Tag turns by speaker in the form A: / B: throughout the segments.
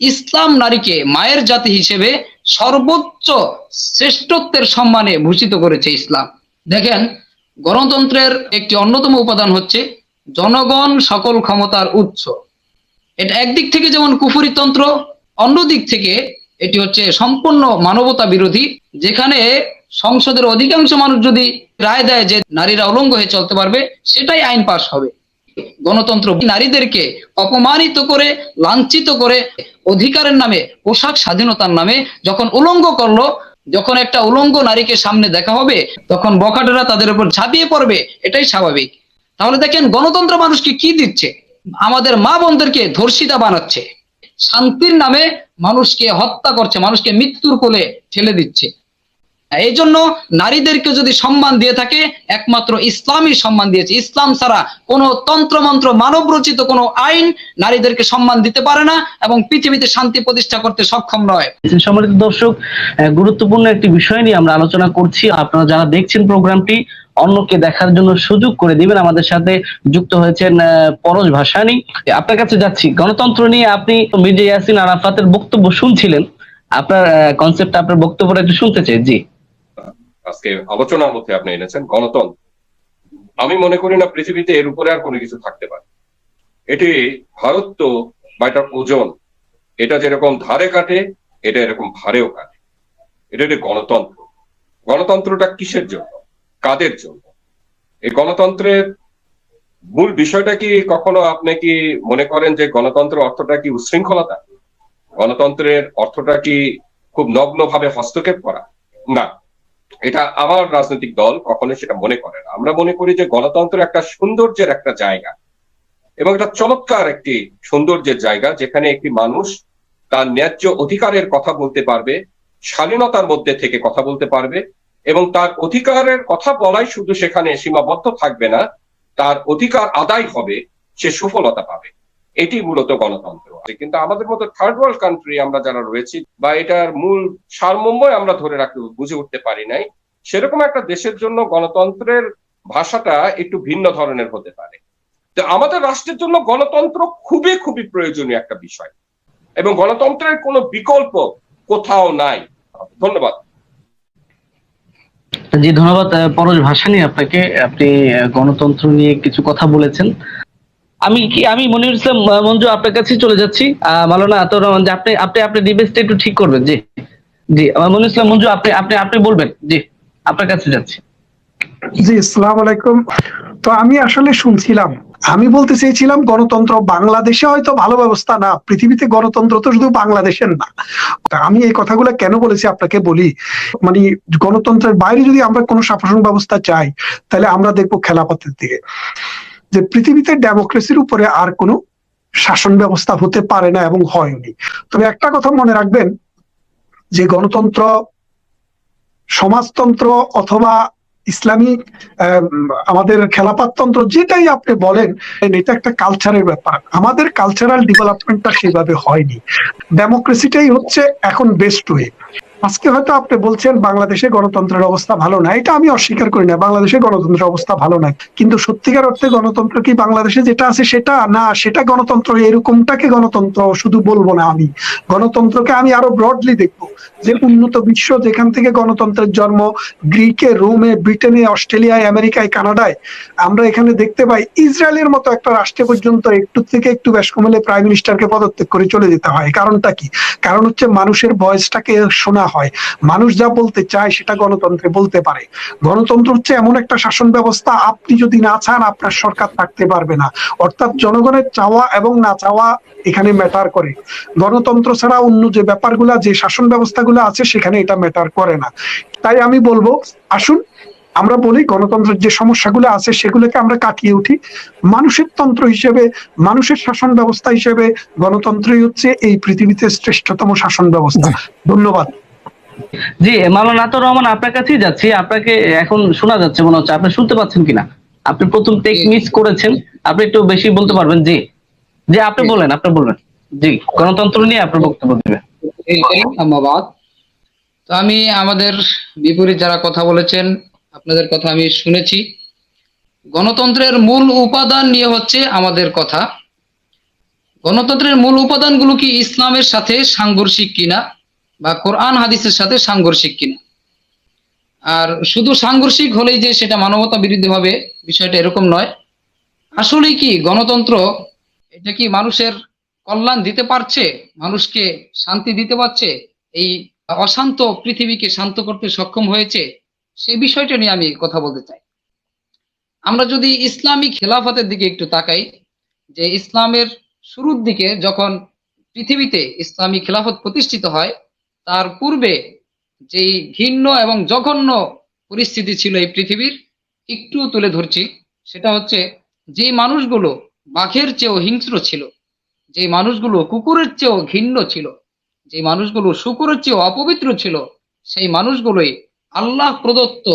A: ইসলাম নারীকে মায়ের জাতি হিসেবে সর্বোচ্চ শ্রেষ্ঠত্বের সম্মানে ভূষিত করেছে ইসলাম। দেখেন, গণতন্ত্রের একটি অন্যতম উপাদান হচ্ছে জনগণ সকল ক্ষমতার উৎস। এটা একদিক থেকে যেমন কুফুরিতন্ত্র অন্য দিক থেকে এটি হচ্ছে সম্পূর্ণ মানবতা বিরোধী, যেখানে সংসদের অধিকাংশ মানুষ যদি রায় দেয় যে নারীরা উলঙ্গ হয়ে চলতে পারবে, সেটাই আইন পাশ হবে। গণতন্ত্র নারীদেরকে অপমানিত করে, লাঞ্ছিত করে অধিকারের নামে, পোশাক স্বাধীনতার নামে যখন উলঙ্গ করল, যখন একটা উলঙ্গ নারীকে সামনে দেখা হবে, তখন বখাটেরা তাদের উপর ঝাঁপিয়ে পড়বে, এটাই স্বাভাবিক। তাহলে দেখেন গণতন্ত্র মানুষকে কি দিচ্ছে? আমাদের মা বোনদেরকে ধর্ষিতা বানাচ্ছে। শান্তির নামে মানুষকে হত্যা করছে, মানুষকে মৃত্যুর কোলে ঠেলে দিচ্ছে। এই জন্য নারীদেরকে যদি সম্মান দিয়ে থাকে, একমাত্র ইসলামই সম্মান দিয়েছে। ইসলাম ছাড়া কোনো তন্ত্রমন্ত্র মানব রচিত কোনো আইন নারীদেরকে সম্মান দিতে পারে না এবং পৃথিবীতে শান্তি প্রতিষ্ঠা করতে সক্ষম নয়।
B: সম্মানিত দর্শক গুরুত্বপূর্ণ একটি বিষয় নিয়ে আমরা আলোচনা করছি। আপনারা যারা দেখছেন প্রোগ্রামটি, অন্যকে দেখার জন্য সুযোগ করে দিবেন। আমাদের সাথে যুক্ত হয়েছেন পরশ ভাসানী। আপনার কাছে যাচ্ছি। গণতন্ত্র নিয়ে আপনি মির্জা ইয়াসিন আরাফাতের বক্তব্য শুনছিলেন। আপনার কনসেপ্ট আপনার বক্তব্যটা একটু শুনতে চাই। জি।
C: আজকে আলোচনার মধ্যে আপনি এনেছেন, গণতন্ত্র। আমি মনে করি না পৃথিবীতে এর উপরে আর কোনো কিছু থাকতে পারে। এটি ভারত তো বা এটার ওজন এটা যেরকম ধারে কাটে, এটা এরকম ভারেও কাটে। এটা একটি গণতন্ত্র। গণতন্ত্রটা কিসের জন্য? কাদের জন্য? এই গণতন্ত্রের মূল বিষয়টা কি কখনো আপনি কি মনে করেন যে গণতন্ত্র অর্থটা কি উশৃঙ্খলতা? গণতন্ত্রের অর্থটা কি খুব নগ্নভাবে হস্তক্ষেপ করা? না। এটা আমার রাজনৈতিক দল কখনো সেটা মনে করে না। আমরা মনে করি যে গণতন্ত্র একটা সৌন্দর্যের একটা জায়গা এবং এটা চমৎকার একটি সৌন্দর্যের জায়গা যেখানে একটি মানুষ তার ন্যায্য অধিকারের কথা বলতে পারবে, শালীনতার মধ্যে থেকে কথা বলতে পারবে এবং তার অধিকারের কথা বলাই শুধু সেখানে সীমাবদ্ধ থাকবে না, তার অধিকার আদায় হবে, সে সফলতা পাবে। এটি মূলত গণতন্ত্র। কিন্তু আমাদের মতো থার্ড ওয়ার্ল্ড কান্ট্রি আমরা যারা রয়েছি, বা এটার মূল সারমর্মই আমরা ধরে রাখতে, বুঝে উঠতে পারি নাই, সেরকম একটা দেশের জন্য গণতন্ত্রের ভাষাটা একটু ভিন্ন ধরনের হতে পারে। তো আমাদের রাষ্ট্রের জন্য গণতন্ত্র খুবই খুবই প্রয়োজনীয় একটা বিষয়। এবং গণতন্ত্রের কোনো বিকল্প কোথাও নাই। ধন্যবাদ।
B: জি, ধন্যবাদ। পরশ ভাসানী আপনাকে, আপনি গণতন্ত্র নিয়ে কিছু কথা বলেছেন। আমি কি, আমি মনির ইসলাম মঞ্জু আপনার কাছে চলে যাচ্ছি। মালানা যে আপনি আপনি আপনি ডিবেসটা একটু ঠিক করবেন, জি। জি মনির ইসলাম, মঞ্জু, আপনি আপনি আপনি বলবেন, জি, আপনার কাছে যাচ্ছি।
D: জি, আসসালাম আলাইকুম। তো আমি আসলে শুনছিলাম, আমি বলতে চেয়েছিলাম গণতন্ত্র বাংলাদেশে হয়তো ভালো ব্যবস্থা না, পৃথিবীতে গণতন্ত্র তো শুধু বাংলাদেশের না। আমি এই কথাগুলো কেন বলেছি আপনাকে বলি? মানে গণতন্ত্রের বাইরে যদি আমরা কোনো শাসন ব্যবস্থা চাই, তাহলে আমরা দেখব খেলাপাতের দিকে। যে পৃথিবীতে ডেমোক্রেসির উপরে আর কোনো শাসন ব্যবস্থা হতে পারে না এবং হয়নি। তবে একটা কথা মনে রাখবেন, যে গণতন্ত্র, সমাজতন্ত্র অথবা ইসলামিক আমাদের খেলাপাততন্ত্র যেটাই আপনি বলেন, এটা একটা কালচারের ব্যাপার। আমাদের কালচারাল ডেভেলপমেন্টটা সেভাবে হয়নি। ডেমোক্রেসিটাই হচ্ছে এখন বেস্ট ওয়ে আজকে হয়তো আপনি বলছেন বাংলাদেশে গণতন্ত্রের অবস্থা ভালো না। এটা আমি অস্বীকার করি না, বাংলাদেশে গণতন্ত্রের অবস্থা ভালো না। কিন্তু সত্যিকার অর্থে গণতন্ত্র কি বাংলাদেশে যেটা আছে সেটা? না, সেটা গণতন্ত্র, এরকমটাকে গণতন্ত্র শুধু বলব না আমি। গণতন্ত্রকে আমি আরও ব্রডলি দেখব। যে উন্নত বিশ্ব যেখান থেকে গণতন্ত্রের জন্ম, গ্রিকে, রোমে, ব্রিটেনে, অস্ট্রেলিয়ায়, আমেরিকায়, কানাডায়, আমরা এখানে দেখতে পাই ইসরায়েলের মতো একটা রাষ্ট্রে পর্যন্ত একটু থেকে একটু বেশ কমলে প্রাইম মিনিস্টারকে পদত্যাগ করে চলে যেতে হয়। কারণটা কি? কারণ হচ্ছে মানুষের ভয়েসটাকে শোনা হয়। মানুষ যা বলতে চায় সেটা গণতন্ত্রে বলতে পারে। গণতন্ত্র হচ্ছে এমন একটা শাসন ব্যবস্থা, আপনি যদি না চান আপনার সরকার থাকতে পারবে না। অর্থাৎ জনগণের চাওয়া এবং না চাওয়া এখানে ম্যাটার করে। গণতন্ত্র ছাড়া অন্য যে ব্যাপারগুলা, যে শাসন ব্যবস্থাগুলো আছে, সেখানে এটা ম্যাটার করে না। তাই আমি বলব, আসুন, আমরা বলি গণতন্ত্রের যে সমস্যাগুলো আছে, সেগুলোকে আমরা কাটিয়ে উঠি। মানুষের তন্ত্র হিসেবে, মানুষের শাসন ব্যবস্থা হিসেবে গণতন্ত্রই হচ্ছে এই পৃথিবীতে শ্রেষ্ঠতম শাসন ব্যবস্থা। ধন্যবাদ।
B: জি মাওলানা আতর রহমান আপনার কাছেই যাচ্ছি। আপনাকে এখন শোনা যাচ্ছে মনে হচ্ছে। আপনি শুনতে পাচ্ছেন কিনা? আপনি প্রথম টেক মিস করেছেন। আপনি একটু বেশি বলতে পারবেন। জি। জি আপনি বলেন আপনি বলবেন জি গণতন্ত্র নিয়ে আপনার বক্তব্য দেবেন।
A: ধন্যবাদ। তো আমি আমাদের বিপরীত যারা কথা বলেছেন আপনাদের কথা আমি শুনেছি। গণতন্ত্রের মূল উপাদান নিয়ে হচ্ছে আমাদের কথা। গণতন্ত্রের মূল উপাদানগুলো কি ইসলামের সাথে সাংঘর্ষিক কিনা? বা কোরআন হাদিসের সাথে সাংঘর্ষিক কিনা। আর শুধু সাংঘর্ষিক হলেই যে সেটা মানবতা বিরুদ্ধে হবে বিষয়টা এরকম নয়। আসলেই কি গণতন্ত্র, এটা কি মানুষের কল্যাণ দিতে পারছে? মানুষকে শান্তি দিতে পারছে? এই অশান্ত পৃথিবীকে শান্ত করতে সক্ষম হয়েছে? সেই বিষয়টা নিয়ে আমি কথা বলতে চাই। আমরা যদি ইসলামী খেলাফতের দিকে একটু তাকাই, যে ইসলামের শুরুর দিকে যখন পৃথিবীতে ইসলামী খেলাফত প্রতিষ্ঠিত হয় তার পূর্বে যেই ঘৃণ্য এবং জঘন্য পরিস্থিতি ছিল এই পৃথিবীর একটু তুলে ধরছি। সেটা হচ্ছে যে মানুষগুলো বাঘের চেয়েও হিংস্র ছিল যে মানুষগুলো কুকুরের চেয়েও ঘিন্ন ছিল যে মানুষগুলো শুকুরের চেয়েও অপবিত্র ছিল, সেই মানুষগুলোই আল্লাহ প্রদত্ত,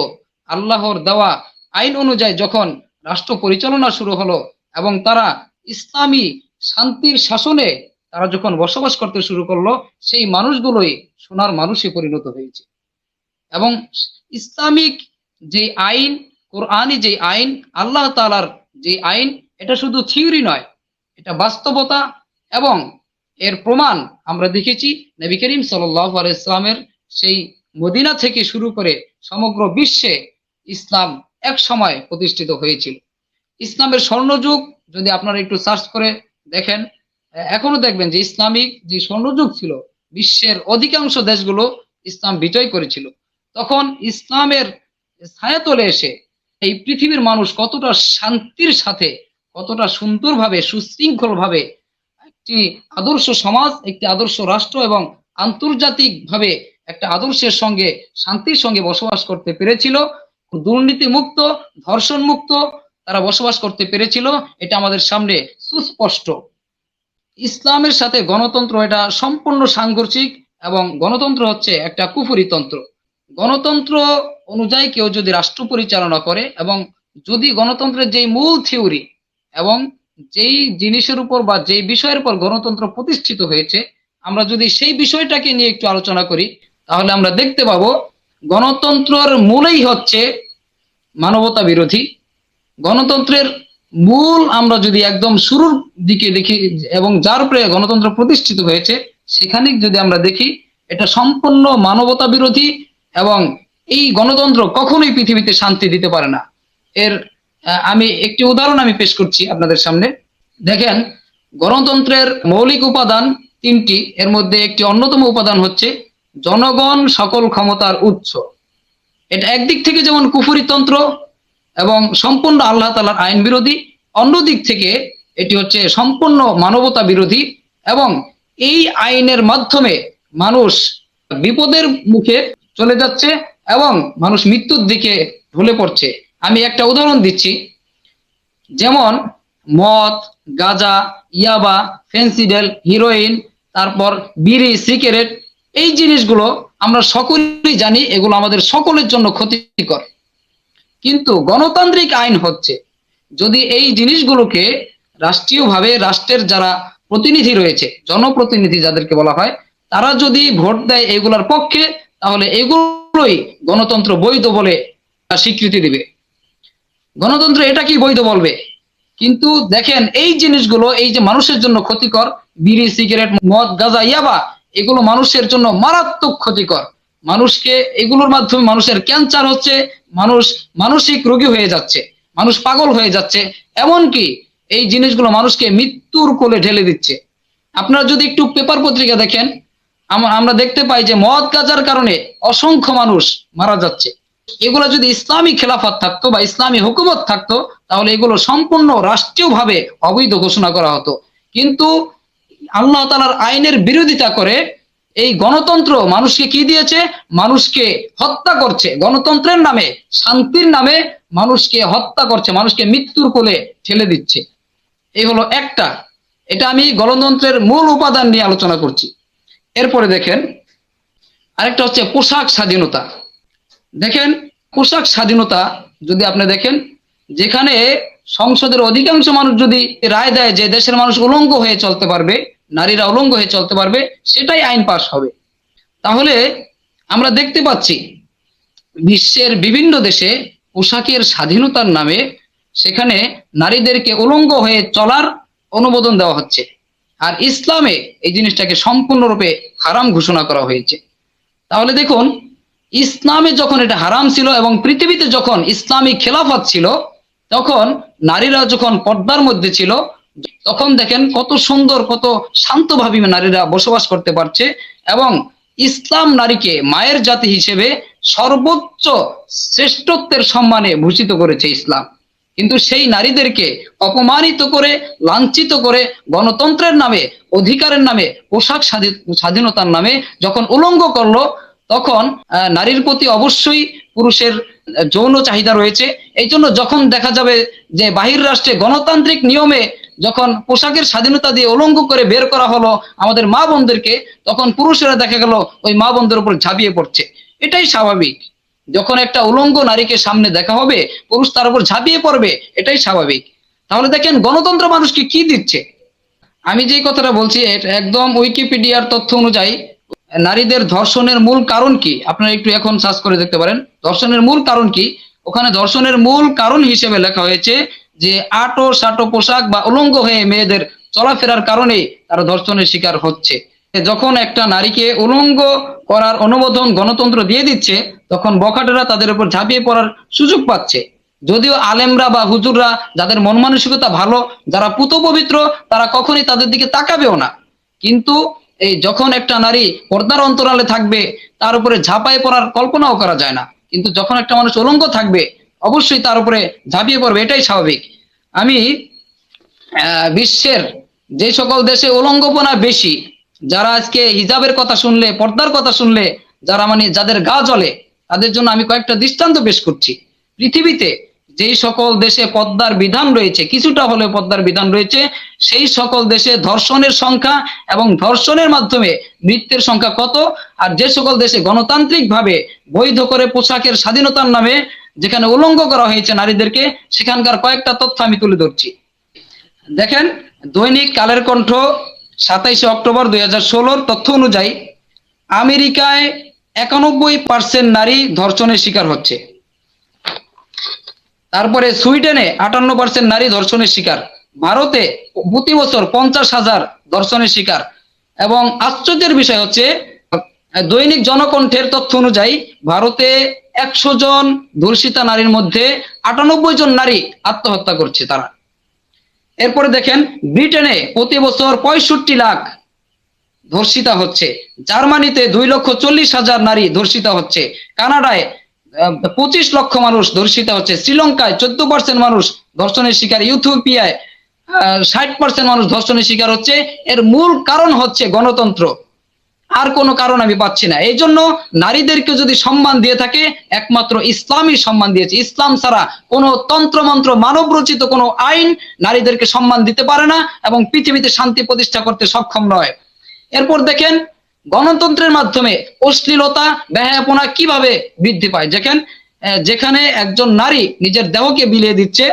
A: আল্লাহর দেওয়া আইন অনুযায়ী যখন রাষ্ট্র পরিচালনা শুরু হলো এবং তারা ইসলামী শান্তির শাসনে তারা যখন বসবাস করতে শুরু করল, সেই মানুষগুলোই সোনার মানুষে পরিণত হয়েছে। এবং ইসলামিক যে আইন কোরআনি যে আইন, আল্লাহ তালার যে আইন, এটা শুধু থিওরি নয়, এটা বাস্তবতা এবং এর প্রমাণ আমরা দেখেছি নবী করিম সাল্লাহ ইসলামের সেই মদিনা থেকে শুরু করে সমগ্র বিশ্বে ইসলাম এক সময় প্রতিষ্ঠিত হয়েছিল। ইসলামের স্বর্ণযুগ, যদি আপনারা একটু সার্চ করে দেখেন এখনও দেখবেন যে ইসলামিক যে স্বর্ণযুগ ছিল, বিশ্বের অধিকাংশ দেশগুলো ইসলাম বিজয় করেছিল। তখন ইসলামের ছায়াতলে এসে এই পৃথিবীর মানুষ কতটা শান্তির সাথে, কতটা সুন্দরভাবে, সুশৃঙ্খলভাবে একটি আদর্শ সমাজ, একটি আদর্শ রাষ্ট্র এবং আন্তর্জাতিকভাবে একটা আদর্শের সঙ্গে, শান্তির সঙ্গে বসবাস করতে পেরেছিল। দুর্নীতি মুক্ত ধর্ষণ মুক্ত তারা বসবাস করতে পেরেছিল। এটা আমাদের সামনে সুস্পষ্ট। ইসলামের সাথে গণতন্ত্র এটা সম্পূর্ণ সাংঘর্ষিক এবং গণতন্ত্র হচ্ছে একটা কুফুরি তন্ত্র। গণতন্ত্র অনুযায়ী কেউ যদি রাষ্ট্র পরিচালনা করে এবং যদি গণতন্ত্রের যেই মূল থিওরি এবং যেই জিনিসের উপর বা যেই বিষয়ের উপর গণতন্ত্র প্রতিষ্ঠিত হয়েছে, আমরা যদি সেই বিষয়টাকে নিয়ে একটু আলোচনা করি, তাহলে আমরা দেখতে পাবো গণতন্ত্রের মূলেই হচ্ছে মানবতা বিরোধী। গণতন্ত্রের মূল আমরা যদি একদম শুরুর দিকে দেখি এবং যার উপরে গণতন্ত্র প্রতিষ্ঠিত হয়েছে, সেখানে যদি আমরা দেখি, এটা সম্পূর্ণ মানবতা বিরোধী এবং এই গণতন্ত্র কখনোই পৃথিবীতে শান্তি দিতে পারে না। এর আমি একটি উদাহরণ আমি পেশ করছি আপনাদের সামনে। দেখেন, গণতন্ত্রের মৌলিক উপাদান তিনটি, এর মধ্যে একটি অন্যতম উপাদান হচ্ছে জনগণ সকল ক্ষমতার উৎস। এটা একদিক থেকে যেমন কুফুরিতন্ত্র এবং সম্পূর্ণ আল্লাহ তালার আইন বিরোধী। অন্য দিক থেকে এটি হচ্ছে সম্পূর্ণ মানবতা বিরোধী এবং এই আইনের মাধ্যমে মানুষ বিপদের মুখে চলে যাচ্ছে এবং মানুষ মৃত্যুর দিকে ঢলে পড়ছে। আমি একটা উদাহরণ দিচ্ছি। যেমন মদ, গাঁজা, ইয়াবা, ফেন্সিডেল, হিরোইন, তারপর বিড়ি, সিগারেট, এই জিনিসগুলো আমরা সকলেই জানি, এগুলো আমাদের সকলের জন্য ক্ষতিকর। কিন্তু গণতান্ত্রিক আইন হচ্ছে। যদি এই জিনিসগুলোকে রাষ্ট্রীয়ভাবে রাষ্ট্রের যারা প্রতিনিধি রয়েছে, জনপ্রতিনিধি যাদেরকে বলা হয়, তারা যদি ভোট দেয় এগুলোর পক্ষে, তাহলে এগুলোই গণতন্ত্র বৈধ বলে স্বীকৃতি দিবে। গণতন্ত্র এটা কি বৈধ বলবে? কিন্তু দেখেন, এই জিনিসগুলো, এই যে মানুষের জন্য ক্ষতিকর, বিড়ি, সিগারেট, মদ, গাঁজা, ইয়াবা, এগুলো মানুষের জন্য মারাত্মক ক্ষতিকর। মানুষকে এগুলোর মাধ্যমে মানুষের ক্যান্সার হচ্ছে মানুষ মানসিক রোগী হয়ে যাচ্ছে, মানুষ পাগল হয়ে যাচ্ছে, এমনকি এই জিনিসগুলো মানুষকে মৃত্যুর কোলে ঢেলে দিচ্ছে। আপনারা যদি একটু পেপার পত্রিকা দেখেন আমরা দেখতে পাই যে মদ গাজার কারণে অসংখ্য মানুষ মারা যাচ্ছে। এগুলো যদি ইসলামী খেলাফত থাকতো বা ইসলামী হুকুমত থাকতো, তাহলে এগুলো সম্পূর্ণ রাষ্ট্রীয়ভাবে অবৈধ ঘোষণা করা হতো। কিন্তু আল্লাহ তালার আইনের বিরোধিতা করে এই গণতন্ত্র মানুষকে কি দিয়েছে? মানুষকে হত্যা করছে। গণতন্ত্রের নামে, শান্তির নামে মানুষকে হত্যা করছে, মানুষকে মৃত্যুর কোলে ঠেলে দিচ্ছে। এই হলো একটা। এটা আমি গণতন্ত্রের মূল উপাদান নিয়ে আলোচনা করছি। এরপরে দেখেন, আরেকটা হচ্ছে পোশাক স্বাধীনতা। দেখেন, পোশাক স্বাধীনতা যদি আপনি দেখেন, যেখানে সংসদের অধিকাংশ মানুষ যদি রায় দেয় যে দেশের মানুষ উলঙ্গ হয়ে চলতে পারবে নারীরা উলঙ্গ হয়ে চলতে পারবে, সেটাই আইন পাশ হবে। তাহলে আমরা দেখতে পাচ্ছি, বিশ্বের বিভিন্ন দেশে পোশাকের স্বাধীনতার নামে সেখানে নারীদেরকে উলঙ্গ হয়ে চলার অনুমোদন দেওয়া হচ্ছে। আর ইসলামে এই জিনিসটাকে সম্পূর্ণরূপে হারাম ঘোষণা করা হয়েছে। তাহলে দেখুন, ইসলামে যখন এটা হারাম ছিল এবং পৃথিবীতে যখন ইসলামী খেলাফত ছিল, তখন নারীরা যখন পর্দার মধ্যে ছিল তখন দেখেন কত সুন্দর, কত শান্তভাবে নারীরা বসবাস করতে পারছে এবং ইসলাম নারীকে মায়ের জাতি হিসেবে সর্বোচ্চ শ্রেষ্ঠত্বের সম্মানে ভূষিত করেছে ইসলাম। কিন্তু সেই নারীদেরকে অপমানিত করে, লাঞ্ছিত করে গণতন্ত্রের নামে, অধিকারের নামে, পোশাক স্বাধী- স্বাধীনতার নামে যখন উলঙ্গ করল, তখন নারীর প্রতি অবশ্যই পুরুষের যৌন চাহিদা রয়েছে। এই জন্য যখন দেখা যাবে যে বাহির রাষ্ট্রে গণতান্ত্রিক নিয়মে যখন পোশাকের স্বাধীনতা দিয়ে উলঙ্গ করে বের করা হলো আমাদের মা বোনদেরকে, তখন পুরুষেরা দেখা গেল ওই মা বোনদের উপর ঝাঁপিয়ে পড়ছে। এটাই স্বাভাবিক। যখন একটা উলঙ্গ নারীকে সামনে দেখা হবে, পুরুষ তার উপর ঝাঁপিয়ে পড়বে, এটাই স্বাভাবিক। তাহলে দেখেন, গণতন্ত্র মানুষকে কি দিচ্ছে? আমি যে কথাটা বলছি একদম উইকিপিডিয়ার তথ্য অনুযায়ী, নারীদের ধর্ষণের মূল কারণ কি? আপনারা একটু এখন সার্চ করে দেখতে পারেন। ধর্ষণের মূল কারণ কি? ওখানে ধর্ষণের মূল কারণ হিসেবে লেখা হয়েছে যে আটো সাটো পোশাক বা উলঙ্গ হয়ে মেয়েদের চলাফেরার কারণে তারা ধর্ষণের শিকার হচ্ছে। যখন একটা নারীকে উলঙ্গ করার অনুমোদন গণতন্ত্র দিয়ে দিচ্ছে, তখন বখাটেরা তাদের উপর ঝাঁপিয়ে পড়ার সুযোগ পাচ্ছে। যদিও আলেমরা বা হুজুররা যাদের মন মানসিকতা ভালো, যারা পুত পবিত্র, তারা কখনই তাদের দিকে তাকাবেও না। কিন্তু এই যখন একটা নারী পর্দার অন্তরালে থাকবে, তার উপরে ঝাঁপায় পড়ার কল্পনাও করা যায় না। কিন্তু যখন একটা মানুষ উলঙ্গ থাকবে অবশ্যই তার উপরে ঝাঁপিয়ে পড়বে, এটাই স্বাভাবিক। আমি বিশ্বের যে সকল দেশে উলঙ্গপনা বেশি, যারা আজকে হিজাবের কথা শুনলে, পর্দার কথা শুনলে, যারা মানে যাদের গা জ্বলে, তাদের জন্য আমি কয়েকটা দৃষ্টান্ত পেশ করছি। পৃথিবীতে যেই সকল দেশে পদ্মার বিধান রয়েছে, কিছুটা হলেও পদ্মার বিধান রয়েছে, সেই সকল দেশে ধর্ষণের সংখ্যা এবং ধর্ষণের মাধ্যমে মৃত্যুর সংখ্যা কত, আর যে সকল দেশে গণতান্ত্রিকভাবে বৈধ করে পোশাকের স্বাধীনতার নামে যেখানে উলঙ্গ করা হয়েছে নারীদেরকে, সেখানকার কয়েকটা তথ্য আমি তুলে ধরছি। দেখেন, দৈনিক কালের কণ্ঠ সাতাইশে অক্টোবর দুই হাজার ষোলোর তথ্য অনুযায়ী, আমেরিকায় একানব্বই পার্সেন্ট নারী ধর্ষণের শিকার হচ্ছে। তারপরে সুইডেনে আটান্ন পার্সেন্ট নারী ধর্ষণের শিকার। ভারতে প্রতি বছর পঞ্চাশ হাজার ধর্ষণের শিকার। এবং আশ্চর্যের বিষয় হচ্ছে দৈনিক জনকণ্ঠের তথ্য অনুযায়ী ভারতে একশো জন ধর্ষিতা নারীর মধ্যে আটানব্বই জন নারী আত্মহত্যা করছে তারা। এরপরে দেখেন, ব্রিটেনে প্রতি বছর পঁয়ষট্টি লাখ ধর্ষিতা হচ্ছে। জার্মানিতে দুই লক্ষ চল্লিশ হাজার নারী ধর্ষিতা হচ্ছে। কানাডায় পঁচিশ লক্ষ মানুষ ধর্ষিতা হচ্ছে। শ্রীলঙ্কায় চোদ্দ পার্সেন্ট মানুষ ধর্ষণের শিকার। ইউথোপিয়ায় ষাট পার্সেন্ট মানুষ ধর্ষণের শিকার হচ্ছে। এর মূল কারণ হচ্ছে গণতন্ত্র। আর কোনো কারণ আমি পাচ্ছি না। এই জন্য নারীদেরকে যদি সম্মান দিয়ে থাকে, একমাত্র ইসলামই সম্মান দিয়েছে। ইসলাম ছাড়া কোনো তন্ত্রমন্ত্র মানব রচিত কোনো আইন নারীদেরকে সম্মান দিতে পারে না এবং পৃথিবীতে শান্তি প্রতিষ্ঠা করতে সক্ষম নয়। এরপর দেখেন, গণতন্ত্রের মাধ্যমে অশ্লীলতা ব্যয়াপনা কীভাবে বৃদ্ধি পায়? দেখেন যেখানে একজন নারী নিজের দেহকে বিলিয়ে দিচ্ছে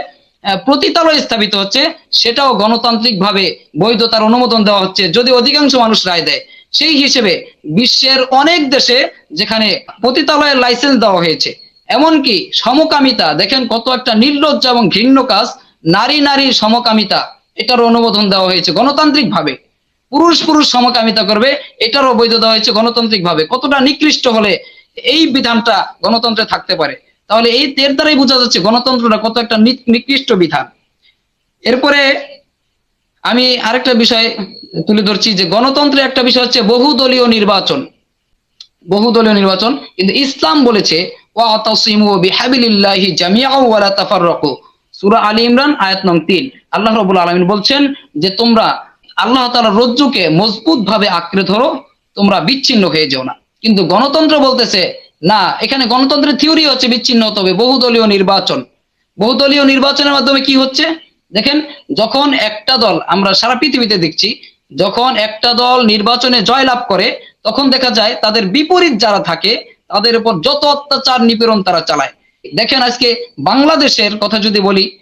A: প্রতিতালয় স্থাপিত হচ্ছে, সেটাও গণতান্ত্রিক ভাবে বৈধতার অনুমোদন দেওয়া হচ্ছে, যদি অধিকাংশ মানুষ রায় দেয়। সেই হিসেবে বিশ্বের অনেক দেশে যেখানে পতিতালয়ের লাইসেন্স দেওয়া হয়েছে। এমনকি সমকামিতা, দেখেন কত একটা নির্লজ্জ এবং ঘৃণ্য কাজ, নারী নারী সমকামিতা এটার অনুমোদন দেওয়া হয়েছে গণতান্ত্রিক ভাবে পুরুষ পুরুষ সমকামিতা করবে, এটারও বৈধ দেওয়া হয়েছে গণতান্ত্রিক ভাবে কতটা নিকৃষ্ট হলে এই বিধানটা গণতন্ত্রে থাকতে পারে। তাহলে এই এর দ্বারাই বোঝা যাচ্ছে গণতন্ত্রটা কত একটা নিকৃষ্ট বিধান। এরপরে আমি আরেকটা বিষয় তুলে ধরছি যে গণতন্ত্রের একটা বিষয় হচ্ছে বহুদলীয় নির্বাচন। বহুদলীয় নির্বাচন। কিন্তু ইসলাম বলেছে সূরা আলী ইমরান, আয়াত নং 3 আল্লাহ রাব্বুল আলামিন বলছেন যে, তোমরা আল্লাহ তাআলার রজ্জুকে মজবুত ভাবে আঁকড়ে ধরো, তোমরা বিচ্ছিন্ন হয়ে যাও না। কিন্তু গণতন্ত্র বলতেছে, না, এখানে গণতন্ত্রের থিওরি হচ্ছে বিচ্ছিন্ন হতে হবে বহুদলীয় নির্বাচন। বহুদলীয় নির্বাচনের মাধ্যমে কি হচ্ছে? দেখেন, যখন একটা দল, আমরা সারা পৃথিবীতে দেখছি যখন একটা দল নির্বাচনে জয়লাভ করে, তখন দেখা যায় তাদের বিপরীত যারা থাকে, তাদের উপর যত অত্যাচার নিপীড়ন তারা চালায়। দেখেন আজকে বাংলাদেশের কথা যদি বলি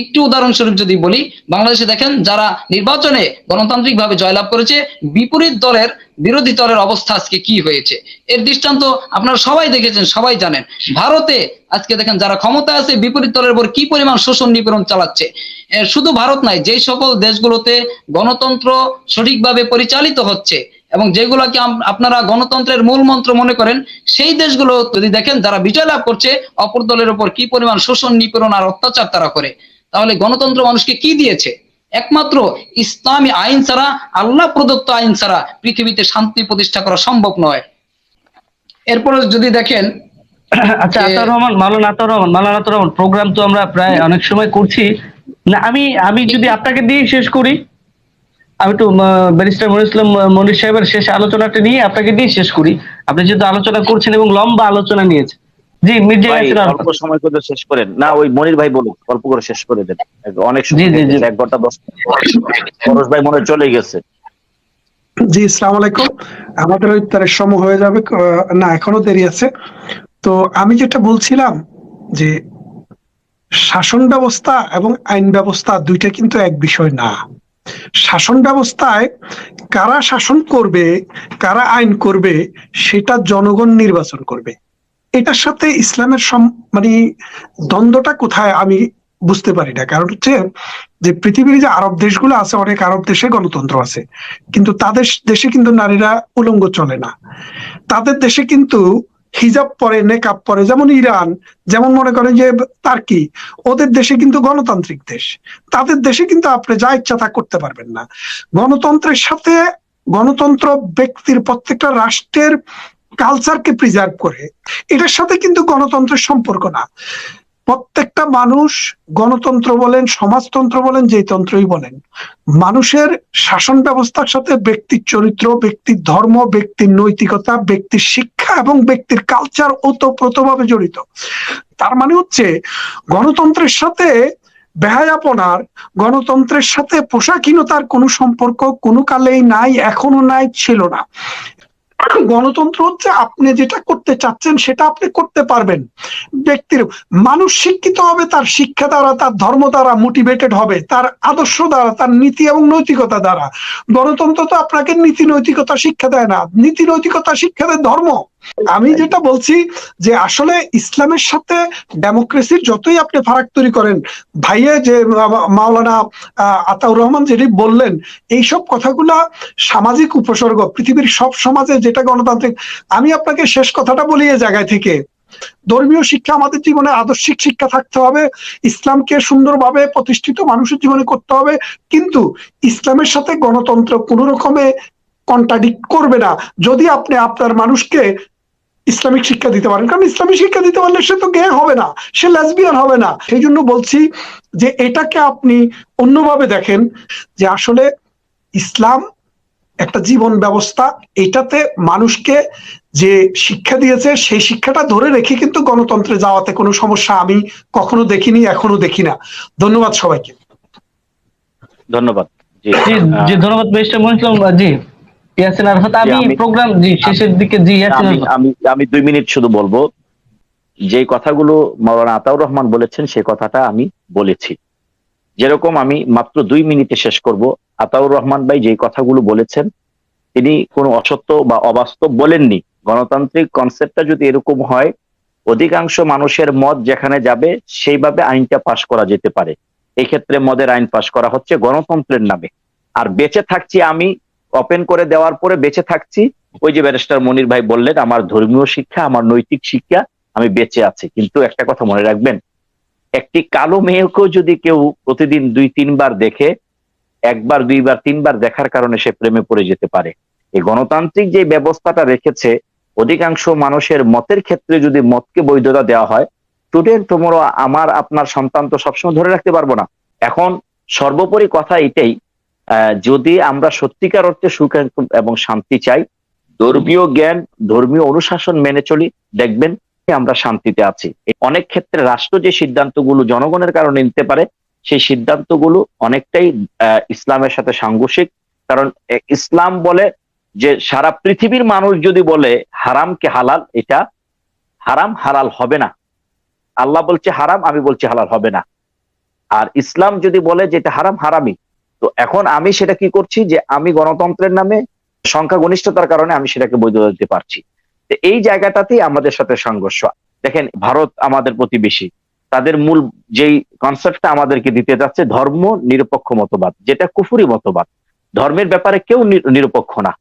A: একটু উদাহরণস্বরূপ যদি বলি, বাংলাদেশে দেখেন যারা নির্বাচনে গণতান্ত্রিক ভাবে জয়লাভ করেছে, বিপরীত দলের বিরোধী দলের অবস্থা আজকে কি হয়েছে? এর দৃষ্টান্ত আপনারা সবাই দেখেছেন, সবাই জানেন। ভারতে আজকে দেখেন যারা ক্ষমতা আছে, বিপরীত দলের উপর কি পরিমাণ শোষণ নিপীড়ন চালাচ্ছে? শুধু ভারত নয়, যেই সকল দেশগুলোতে গণতন্ত্র সঠিকভাবে পরিচালিত হচ্ছে এবং যেগুলোকে আপনারা গণতন্ত্রের মূল মন্ত্র মনে করেন সেই দেশগুলো যদি দেখেন যারা বিজয় লাভ করছে অপর দলের উপর কি পরিমাণ শোষণ নিপীড়ন আর অত্যাচার তারা করে তাহলে গণতন্ত্র মানুষকে কি দিয়েছে? একমাত্র ইসলামী আইন ছাড়া আল্লাহ প্রদত্ত আইন ছাড়া পৃথিবীতে শান্তি প্রতিষ্ঠা করা সম্ভব নয়। এরপরে যদি দেখেন
B: আচ্ছা রহমান রহমান রহমান প্রোগ্রাম তো আমরা প্রায় অনেক সময় করছি। না আমি আমি যদি আপনাকে দিয়ে শেষ করি আমি একটু ব্যারিস্টার মনির ইসলাম মনির সাহেবের শেষ আলোচনাটা নিয়ে আপনাকে দিয়ে শেষ করি। আপনি যেহেতু আলোচনা করছেন এবং লম্বা আলোচনা নিয়েছেন। জি মির্জা।
E: অল্প সময় করে শেষ করেন। না ওই মনির ভাই বলুন অল্প করে শেষ করে দেন। অনেক সময় এক ঘণ্টা দশ পরশ ভাই মনে চলে গেছে।
D: জি আসসালামু আলাইকুম। আমাদের ইফতারের সময় হয়ে যাবে আহ, না এখনও দেরি আছে। তো আমি যেটা বলছিলাম যে শাসন ব্যবস্থা এবং আইন ব্যবস্থা দুইটা কিন্তু এক বিষয় না। শাসন ব্যবস্থায় কারা শাসন করবে, কারা আইন করবে, সেটা জনগণ নির্বাচন করবে। এটার সাথে ইসলামের মানে দ্বন্দ্বটা কোথায় আমি বুঝতে পারি না। কারণ হচ্ছে যে পৃথিবীর যে আরব দেশগুলো আছে, অনেক আরব দেশে গণতন্ত্র আছে। কিন্তু তাদের দেশে কিন্তু নারীরা উলঙ্গ চলে না। তাদের দেশে কিন্তু হিজাব পরে, নেকাব পরে, যেমন ইরান, যেমন মনে করেন যে তার্কি, ওদের দেশে কিন্তু গণতান্ত্রিক দেশ। তাদের দেশে কিন্তু আপনি যা ইচ্ছা তা করতে পারবেন না। গণতন্ত্রের সাথে গণতন্ত্র ব্যক্তির প্রত্যেকটা রাষ্ট্রের কালচারকে প্রিজার্ভ করে, এটার সাথে কিন্তু গণতন্ত্রের সম্পর্ক না। প্রত্যেকটা মানুষ গণতন্ত্র বলেন, সমাজতন্ত্র বলেন, যেই তন্ত্রই বলেন, মানুষের শাসন ব্যবস্থার সাথে ব্যক্তির চরিত্র, ব্যক্তির ধর্ম, ব্যক্তির নৈতিকতা, ব্যক্তির শিক্ষা এবং ব্যক্তির কালচার ওতপ্রোতভাবে জড়িত। তার মানে হচ্ছে গণতন্ত্রের সাথে বেহায়াপনার গণতন্ত্রের সাথে পোশাকহীনতার কোনো সম্পর্ক কোনো কালেই নাই, এখনও নাই, ছিল না। গণতন্ত্র হচ্ছে আপনি যেটা করতে চাচ্ছেন সেটা আপনি করতে পারবেন। ব্যক্তির, মানুষ শিক্ষিত হবে, তার শিক্ষা দ্বারা, তার ধর্ম দ্বারা মোটিভেটেড হবে, তার আদর্শ দ্বারা, তার নীতি এবং নৈতিকতা দ্বারা। গণতন্ত্র তো আপনাকে নীতি নৈতিকতা শিক্ষা দেয় না। নীতি নৈতিকতা শিক্ষা দেয় ধর্ম। আমি যেটা বলছি যে আসলে ইসলামের সাথে ডেমোক্রেসির যতই আপনি ফারাক তৈরি করেন, ভাইয়ে যে মাওলানা আতাউর রহমান যেটি বললেন, এইসব কথাগুলা সামাজিক উপসর্গ, পৃথিবীর সব সমাজে যেটা গণতান্ত্রিক। আমি আপনাকে শেষ কথাটা বলি এই জায়গায় থেকে। ধর্মীয় শিক্ষা আমাদের জীবনে আদর্শিক শিক্ষা থাকতে হবে, ইসলামকে সুন্দরভাবে প্রতিষ্ঠিত মানুষের জীবনে করতে হবে, কিন্তু ইসলামের সাথে গণতন্ত্র কোন রকমে কন্ট্রাডিক্ট করবে না। যদি আপনি আপনার মানুষকে ইসলামিক শিক্ষা দিতে পারেন। কারণ ইসলামিক শিক্ষা দিতে পারলে সে তো গে হবে না সে লেসবিয়ান হবে না। সেই জন্য বলছি যে এটাকে আপনি অন্যভাবে দেখেন যে আসলে ইসলাম একটা জীবন ব্যবস্থা এটাতে মানুষকে যে শিক্ষা দিয়েছে সেই শিক্ষাটা ধরে রেখে কিন্তু গণতন্ত্রে যাওয়াতে কোনো সমস্যা আমি কখনো দেখিনি এখনও দেখি না। ধন্যবাদ সবাইকে।
E: ধন্যবাদ। জি।
B: জি ধন্যবাদ জি। ইয়াসিন আরাফাত আমি প্রোগ্রাম জি শেষের দিকে জি ইয়াসিন
E: আমি আমি দুই মিনিট শুধু বলব যে কথাগুলো মাওলানা আতাউর রহমান বলেছেন সেই কথাটা আমি বলেছি। যেরকম আমি মাত্র দুই মিনিটে শেষ করব আতাউর রহমান ভাই যে কথাগুলো বলেছেন তিনি কোনো অসত্য বা অবাস্তব বলেননি। গণতান্ত্রিক কনসেপ্টটা যদি এরকম হয় অধিকাংশ মানুষের মত যেখানে যাবে সেইভাবে আইনটা পাশ করা যেতে পারে। এক্ষেত্রে মদের আইন পাশ করা হচ্ছে গণতন্ত্রের নামে। আর বেঁচে থাকছি আমি ওপেন করে দেওয়ার পরে বেঁচে থাকছি। ওই যে ব্যারিস্টার মনির ভাই বললেন, আমার ধর্মীয় শিক্ষা, আমার নৈতিক শিক্ষা, আমি বেঁচে আছি। কিন্তু একটা কথা মনে রাখবেন, একটি কালো মেয়েকেও যদি কেউ প্রতিদিন দুই, তিনবার দেখে, একবার, দুইবার, তিনবার দেখার কারণে সে প্রেমে পড়ে যেতে পারে। এই গণতান্ত্রিক যে ব্যবস্থাটা রেখেছে, অধিকাংশ মানুষের মতের ক্ষেত্রে যদি মতকে বৈধতা দেওয়া হয় স্টুডেন্ট তোমরা আমার, আপনার সন্তান তো সবসময় ধরে রাখতে পারব না। এখন সর্বোপরি কথা এটাই যদি আমরা সত্যিকার অর্থে সুখ এবং শান্তি চাই, ধর্মীয় জ্ঞান, ধর্মীয় অনুশাসন মেনে চলি, দেখবেন আমরা শান্তিতে আছি। অনেক ক্ষেত্রে রাষ্ট্র যে সিদ্ধান্তগুলো জনগণের কারণে নিতে পারে, সেই সিদ্ধান্তগুলো অনেকটাই ইসলামের সাথে সাংঘর্ষিক। কারণ ইসলাম বলে যে সারা পৃথিবীর মানুষ যদি বলে হারামকে হালাল, এটা হারাম হালাল হবে না। আল্লাহ বলছে হারাম, আমি বলছি হালাল হবে না। আর ইসলাম যদি বলে যে এটা হারাম হারামি তো এখন আমি সেটা কি করছি যে আমি গণতন্ত্রের নামে সংখ্যাগরিষ্ঠতার কারণে আমি সেটাকে বৈধ দিতে পারছি। এই জায়গাটাতেই আমাদের সাথে সংঘর্ষ। দেখেন, ভারত আমাদের প্রতিবেশী। তাদের মূল যেই কনসেপ্টটা আমাদেরকে দিতে যাচ্ছে, ধর্ম নিরপেক্ষ মতবাদ, যেটা কুফুরি মতবাদ। ধর্মের ব্যাপারে কেউ নিরপেক্ষ না।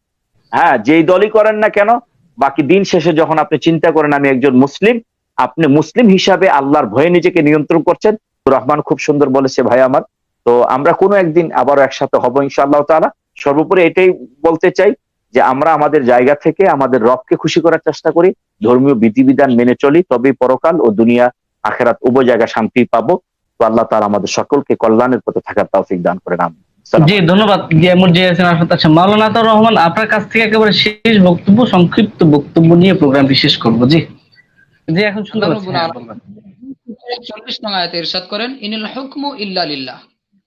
E: হ্যাঁ যেই দলই করেন না কেন, বাকি দিন শেষে যখন আপনি চিন্তা করেন, আমি একজন মুসলিম, আপনি মুসলিম হিসাবে আল্লাহর ভয়ে নিজেকে নিয়ন্ত্রণ করছেন। রহমান খুব সুন্দর বলেছে, ভাই আমার তো আমরা কোনো একদিন আবারও একসাথে হব ইনশাআল্লাহ তাআলা। সর্বোপরি এটাই বলতে চাই যে আমরা আমাদের জায়গা থেকে আমাদের রবকে খুশি করার চেষ্টা করি ধর্মীয় বিধিবিধান মেনে চলি তবেই পরকাল ও দুনিয়া আখেরাত উভয় জায়গায় শান্তি পাবো। তো আল্লাহ তাআলা আমাদের সকলকে কল্যাণের পথে থাকার তৌফিক দান করে নাম
B: জি ধন্যবাদ। মাওলানা রহমান আপনার কাছ থেকে একেবারে শেষ বক্তব্য সংক্ষিপ্ত বক্তব্য নিয়ে প্রোগ্রামটি শেষ করব। জি। জি এখন বলবেন।
A: চল্লিশ নং আয়াতে ইরশাদ করেন ইনিল হুকমু ইল্লা লিল্লাহ।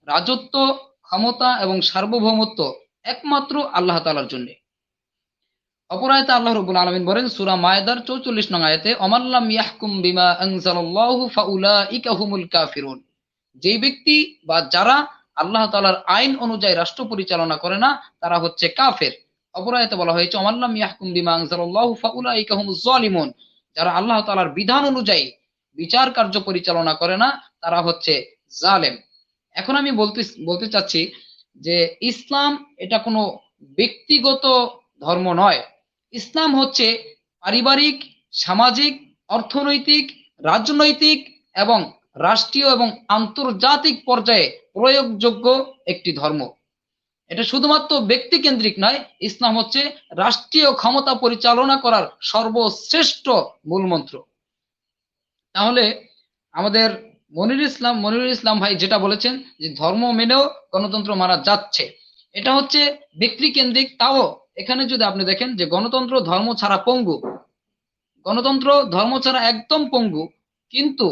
A: রাজত্ব, ক্ষমতা এবং সার্বভৌমত্ব একমাত্র আল্লাহ তাআলার জন্য। অপর আয়াতে আল্লাহ রাব্বুল আলামিন বলেন, সূরা মায়দার 44 নং আয়াতে অমাল্লাম ইয়াহকুম বিমা আনজালাল্লাহু ফাউলাইকা হুমুল কাফিরুন। যেই ব্যক্তি বা যারা আল্লাহ তাআলার আইন অনুযায়ী রাষ্ট্র পরিচালনা করে না, তারা হচ্ছে কাফের। অপর আয়াতে বলা হয়েছে অমাল্লাম ইয়াহকুম বিমা আনজালাল্লাহু ফাউলাইকা হুমুজ জালিমুন। যারা আল্লাহ তাআলার বিধান অনুযায়ী বিচার কার্য পরিচালনা করে না, তারা হচ্ছে জালেম। এখন আমি বলতে বলতে চাচ্ছি যে ইসলাম এটা কোনো ব্যক্তিগত ধর্ম নয়। ইসলাম হচ্ছে পারিবারিক, সামাজিক, অর্থনৈতিক, রাজনৈতিক এবং রাষ্ট্রীয় এবং আন্তর্জাতিক পর্যায়ে প্রয়োগযোগ্য একটি ধর্ম। এটা শুধুমাত্র ব্যক্তি কেন্দ্রিক নয়, ইসলাম হচ্ছে রাষ্ট্রীয় ক্ষমতা পরিচালনা করার সর্বশ্রেষ্ঠ মূলমন্ত্র। তাহলে আমাদের মনির ইসলাম মনিরুল ইসলাম ভাই যেটা বলেছেন যে ধর্ম মেনেও গণতন্ত্র মারা যাচ্ছে। এটা হচ্ছে ব্যক্তি কেন্দ্রিক, তাও এখানে যদি আপনি দেখেন যে গণতন্ত্র ধর্ম ছাড়া পঙ্গু। গণতন্ত্র ধর্ম ছাড়া একদম পঙ্গু, কিন্তু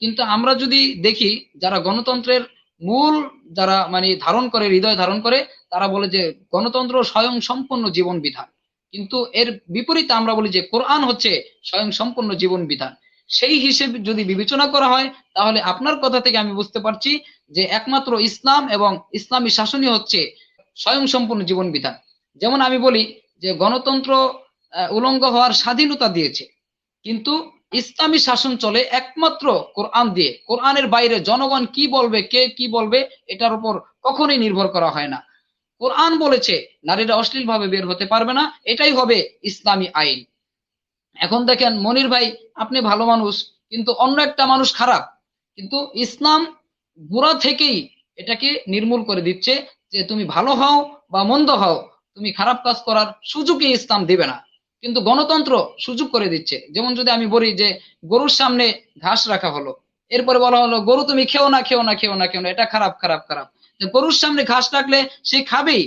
A: কিন্তু আমরা যদি দেখি যারা গণতন্ত্রের মূল যারা মানে ধারণ করে, হৃদয় ধারণ করে, তারা বলে যে গণতন্ত্র স্বয়ং সম্পন্ন জীবন বিধান। কিন্তু এর বিপরীতে আমরা বলি যে কোরআন হচ্ছে স্বয়ং সম্পন্ন জীবন বিধান। সেই হিসেবে যদি বিবেচনা করা হয়, তাহলে আপনার কথা থেকে আমি বুঝতে পারছি যে একমাত্র ইসলাম এবং ইসলামী শাসনই হচ্ছে স্বয়ং সম্পূর্ণ জীবন বিধান যেমন আমি বলি যে গণতন্ত্র উলঙ্গ হওয়ার স্বাধীনতা দিয়েছে। কিন্তু ইসলামী শাসন চলে একমাত্র কোরআন দিয়ে। কোরআনের বাইরে জনগণ কি বলবে, কে কি বলবে, এটার উপর কখনোই নির্ভর করা হয় না। কোরআন বলেছে, নারীরা অশ্লীল ভাবে বের হতে পারবে না। এটাই হবে ইসলামী আইন। এখন দেখেন মনির ভাই, আপনি ভালো মানুষ, কিন্তু অন্য একটা মানুষ খারাপ। কিন্তু ইসলাম বুড়া থেকেই এটাকে নির্মূল করে দিচ্ছে যে তুমি ভালো হও বা মন্দ হও, তুমি খারাপ কাজ করার সুযোগই ইসলাম দিবে না। কিন্তু গণতন্ত্র সুযোগ করে দিচ্ছে। যেমন যদি আমি বলি যে গরুর সামনে ঘাস রাখা হলো, এরপরে বলা হলো, গরু তুমি খেও না খেও না খেও না খেও না, এটা খারাপ খারাপ খারাপ। গরুর সামনে ঘাস রাখলে সে খাবেই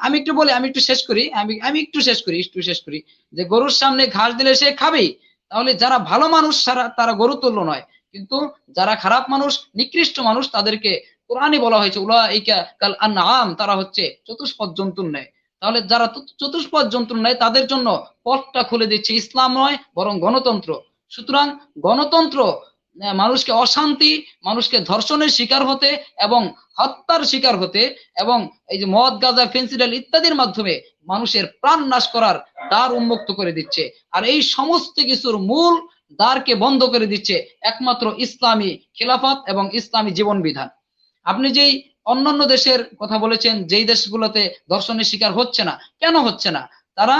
A: আমি একটু বলি, আমি একটু শেষ করি, আমি আমি একটু শেষ করি, একটু শেষ করি। যে গরুর সামনে ঘাস দিলে সে খাবেই তাহলে যারা ভালো মানুষ, সারা, তারা গরু তুল্য নয়। কিন্তু যারা খারাপ মানুষ, নিকৃষ্ট মানুষ, তাদেরকে কোরআনে বলা হয়েছে উলা ইকা কাল আনআম, তারা হচ্ছে চতুষ্পদ জন্তুর নেয় তাহলে যারা চতুষ্পদ জন্তুর নেয় তাদের জন্য পথটা খুলে দিচ্ছে। ইসলাম নয়, বরং গণতন্ত্র। সুতরাং গণতন্ত্র মানুষকে অশান্তি, মানুষকে ধর্ষণের শিকার হতে এবং হত্যার শিকার হতে এবং এই যে মদ, গাঁজা, ফেন্সিডাল ইত্যাদির মাধ্যমে মানুষের প্রাণ নাশ করার দ্বার উন্মুক্ত করে দিচ্ছে। আর এই সমস্ত কিছুর মূল দ্বারকে বন্ধ করে দিচ্ছে একমাত্র ইসলামী খিলাফত এবং ইসলামী জীবন বিধান আপনি যেই অন্যান্য দেশের কথা বলেছেন, যেই দেশগুলোতে ধর্ষণের শিকার হচ্ছে না, কেন হচ্ছে না? তারা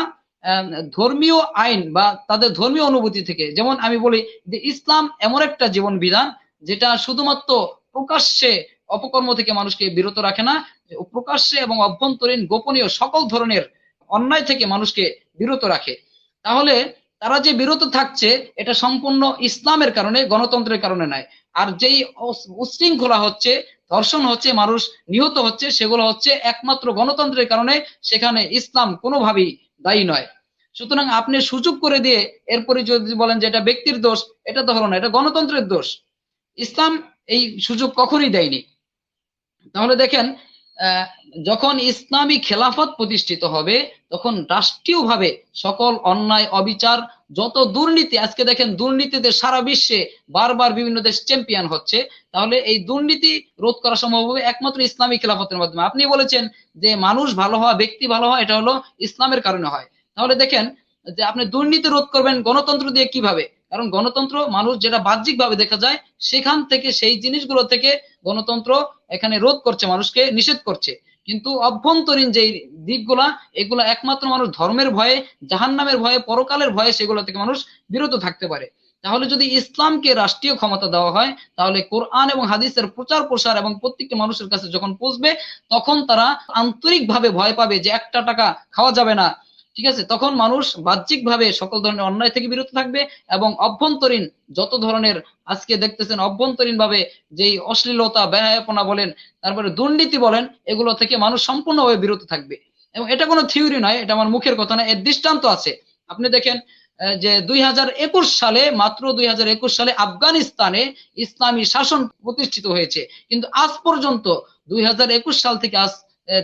A: ধর্মীয় আইন বা তাদের ধর্মীয় অনুভূতি থেকে, যেমন আমি বলি যে ইসলাম এমন একটা জীবন বিধান যেটা শুধুমাত্র প্রকাশ্যে অপকর্ম থেকে মানুষকে বিরত রাখে না, প্রকাশ্যে এবং অভ্যন্তরীণ গোপনীয় সকল ধরনের অন্যায় থেকে মানুষকে বিরত রাখে। তাহলে তারা যে বিরত থাকছে, এটা সম্পূর্ণ ইসলামের কারণে, গণতন্ত্রের কারণে নয়। আর যেই উশৃঙ্খলা হচ্ছে, ধর্ষণ হচ্ছে, মানুষ নিহত হচ্ছে, সেগুলো হচ্ছে একমাত্র গণতন্ত্রের কারণে, সেখানে ইসলাম কোনোভাবেই দায়ী নয়। সুতরাং আপনি সুযোগ করে দিয়ে এরপরে যদি বলেন যে এটা ব্যক্তির দোষ, এটা তো হলো না, এটা গণতন্ত্রের দোষ। ইসলাম এই সুযোগ কখনই দেয়নি। তাহলে দেখেন যখন ইসলামী খেলাফত প্রতিষ্ঠিত হবে, তখন রাষ্ট্রীয়ভাবে সকল অন্যায়, অবিচার, যত দুর্নীতি, আজকে দেখেন দুর্নীতিতে সারা বিশ্বে বারবার বিভিন্ন দেশ চ্যাম্পিয়ন হচ্ছে, তাহলে এই দুর্নীতি রোধ করা সম্ভব হবে একমাত্র ইসলামী খেলাফতের মাধ্যমে। আপনি বলেছেন যে মানুষ ভালো হওয়া, ব্যক্তি ভালো হওয়া, এটা হলো ইসলামের কারণে হয়। তাহলে দেখেন যে আপনি দুর্নীতি রোধ করবেন গণতন্ত্র দিয়ে কীভাবে? কারণ গণতন্ত্র মানুষ যেটা বাহ্যিক ভাবে দেখা যায়, সেখান থেকে সেই জিনিসগুলো থেকে গণতন্ত্র এখানে রোধ করছে, মানুষকে নিষেধ করছে। কিন্তু অভ্যন্তরীণ যে দিকগুলা, এগুলা একমাত্র মানুষ ধর্মের ভয়ে, জাহান্নামের ভয়ে, পরকালের ভয়ে সেগুলো থেকে মানুষ বিরত থাকতে পারে। তাহলে যদি ইসলামকে রাষ্ট্রীয় ক্ষমতা দেওয়া হয়, তাহলে কোরআন এবং হাদিসের প্রচার প্রসার এবং প্রত্যেকটি মানুষের কাছে যখন পৌঁছবে, তখন তারা আন্তরিকভাবে ভয় পাবে যে একটা টাকা খাওয়া যাবে না ঠিক আছে? তখন মানুষ বাহ্যিকভাবে সকল ধরনের অন্যায় থেকে বিরত থাকবে এবং অভ্যন্তরীণ যত ধরনের আজকে দেখতেছেন অভ্যন্তরীণ ভাবে যেই অশ্লীলতা ব্যয়াপনা বলেন, তারপরে দুর্নীতি বলেন, এগুলো থেকে মানুষ সম্পূর্ণভাবে বিরত থাকবে। এবং এটা কোনো থিওরি নয়, এটা আমার মুখের কথা না, এর দৃষ্টান্ত আছে। আপনি দেখেন যে দুই হাজার একুশ সালে, মাত্র দুই হাজার একুশ সালে আফগানিস্তানে ইসলামী শাসন প্রতিষ্ঠিত হয়েছে। কিন্তু আজ পর্যন্ত দুই হাজার একুশ সাল থেকে আজ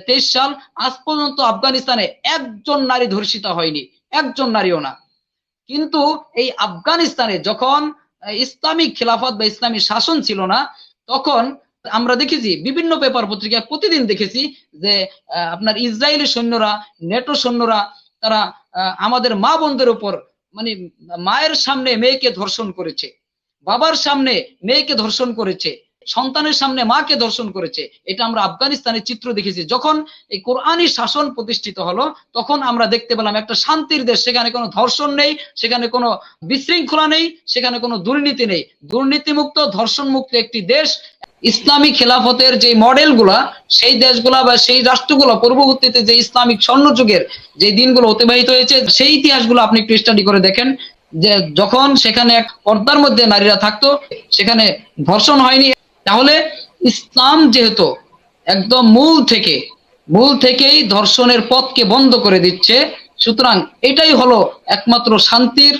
A: তেইশ সাল আজ পর্যন্ত আফগানিস্তানে একজন নারী ধর্ষিত হয়নি, একজন নারীও না। কিন্তু এই আফগানিস্তানে যখন ইসলামিক খেলাফত বা ইসলামী শাসন ছিল না, তখন আমরা দেখেছি, বিভিন্ন পেপার পত্রিকায় প্রতিদিন দেখেছি যে আপনার ইসরায়েলি সৈন্যরা, নেটো সৈন্যরা, তারা আমাদের মা বোনদের উপর মানে মায়ের সামনে মেয়েকে ধর্ষণ করেছে, বাবার সামনে মেয়েকে ধর্ষণ করেছে। সন্তানের সামনে মাকে ধর্ষণ করেছে, এটা আমরা আফগানিস্তানের চিত্র দেখেছি। যখন এই কোরআনী শাসন প্রতিষ্ঠিত হলো, তখন আমরা দেখতে পেলাম একটা শান্তির দেশ, সেখানে কোনো ধর্ষণ নেই, সেখানে কোনো বিশৃঙ্খলা নেই, সেখানে কোনো দুর্নীতি নেই। দুর্নীতিমুক্ত ধর্ষণ মুক্ত একটি দেশ, ইসলামী খেলাফতের যে মডেলগুলা, সেই দেশগুলা বা সেই রাষ্ট্রগুলো পূর্ববর্তীতে যে ইসলামিক স্বর্ণযুগের যে দিনগুলো অতিবাহিত হয়েছে, সেই ইতিহাসগুলো আপনি একটু স্টাডি করে দেখেন। যে যখন সেখানে এক পর্দার মধ্যে নারীরা থাকতো, সেখানে ধর্ষণ হয়নি। তাহলে ইসলাম যেহেতু একদম মূল থেকে, মূল থেকেই ধর্ষণের পথকে বন্ধ করে দিচ্ছে, সুতরাং এটাই হলো একমাত্র শান্তির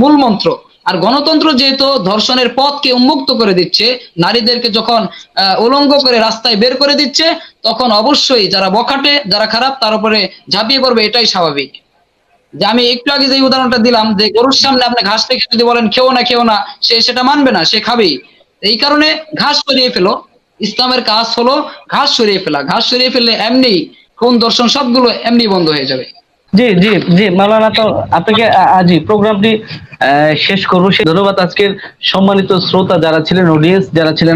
A: মূল মন্ত্র আর গণতন্ত্র যেহেতু ধর্ষণের পথকে উন্মুক্ত করে দিচ্ছে, নারীদেরকে যখন উলঙ্গ করে রাস্তায় বের করে দিচ্ছে, তখন অবশ্যই যারা বখাটে, যারা খারাপ, তার উপরে ঝাঁপিয়ে পড়বে, এটাই স্বাভাবিক। যে আমি একটু আগে যে উদাহরণটা দিলাম, যে গরুর সামনে আপনি ঘাস থেকে যদি বলেন, খেও না খেও না সে সেটা মানবে না, সে খাবেই। এই কারণে ঘাস সরিয়ে ফেলো। ইসলামের কাজ হলো ঘাস সরিয়ে ফেলা। ঘাস সরিয়ে ফেললে এমনি কোন দর্শন সবগুলো এমনি বন্ধ হয়ে যাবে।
B: জি জি জি, মাওলানা, তো আপনাকে আজি প্রোগ্রামটি শেষ করব। ধন্যবাদ আজকের সম্মানিত শ্রোতা যারা ছিলেন অডিয়েন্স যারা ছিলেন।